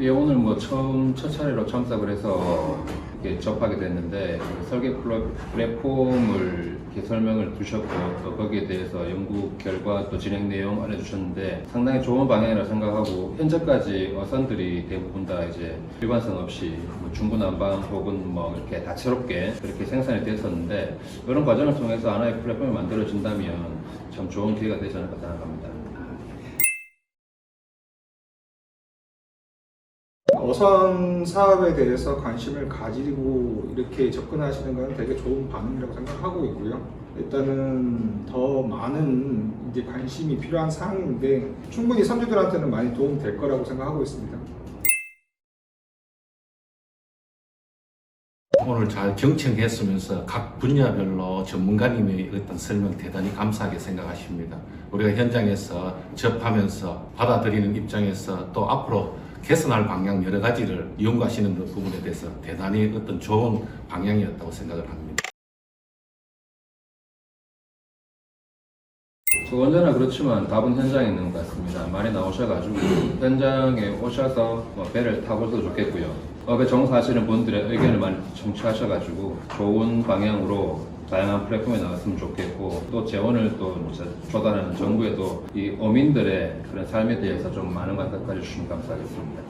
예, 오늘 뭐 처음 첫 차례로 참석을 해서 이렇게 접하게 됐는데 그 설계 플랫폼을 이렇게 설명을 주셨고 또 거기에 대해서 연구 결과 또 진행 내용 알려주셨는데 상당히 좋은 방향이라 생각하고 현재까지 어선들이 대부분 다 이제 일관성 없이 뭐 중구난방 혹은 뭐 이렇게 다채롭게 그렇게 생산이 됐었는데 이런 과정을 통해서 하나의 플랫폼이 만들어진다면 참 좋은 기회가 되지 않을까 생각합니다. 어선 사업에 대해서 관심을 가지고 이렇게 접근하시는 건 되게 좋은 반응이라고 생각하고 있고요. 일단은 더 많은 이제 관심이 필요한 사항인데 충분히 선주들한테는 많이 도움 될 거라고 생각하고 있습니다. 오늘 잘 경청했으면서 각 분야별로 전문가님의 어떤 설명 대단히 감사하게 생각하십니다. 우리가 현장에서 접하면서 받아들이는 입장에서 또 앞으로 개선할 방향 여러 가지를 연구하시는 그 부분에 대해서 대단히 어떤 좋은 방향이었다고 생각을 합니다. 저 언제나 그렇지만 답은 현장에 있는 것 같습니다. 많이 나오셔가지고 현장에 오셔서 뭐 배를 타보셔도 좋겠고요. 업에 종사하시는 분들의 의견을 많이 청취하셔가지고 좋은 방향으로 다양한 플랫폼에 나왔으면 좋겠고 또 재원을 또 조달하는 정부에도 이 어민들의 그런 삶에 대해서 좀 많은 관심까지 주시면 감사하겠습니다.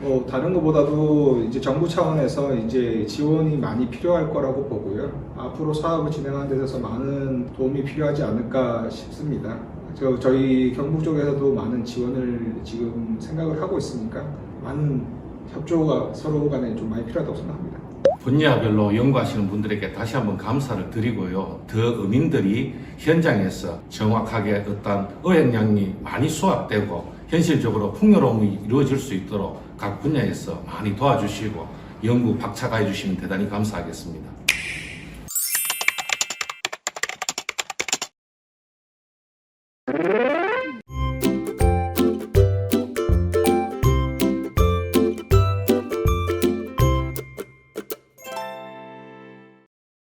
뭐 다른 것보다도 이제 정부 차원에서 이제 지원이 많이 필요할 거라고 보고요. 앞으로 사업을 진행하는 데 있어서 많은 도움이 필요하지 않을까 싶습니다. 저, 저희 경북 쪽에서도 많은 지원을 지금 생각을 하고 있으니까 많은 협조가 서로 간에 좀 많이 필요하다고 생각합니다. 분야별로 연구하시는 분들에게 다시 한번 감사를 드리고요. 더 어민들이 현장에서 정확하게 어떤 어획량이 많이 수확되고 현실적으로 풍요로움이 이루어질 수 있도록 각 분야에서 많이 도와주시고 연구 박차가해 주시면 대단히 감사하겠습니다.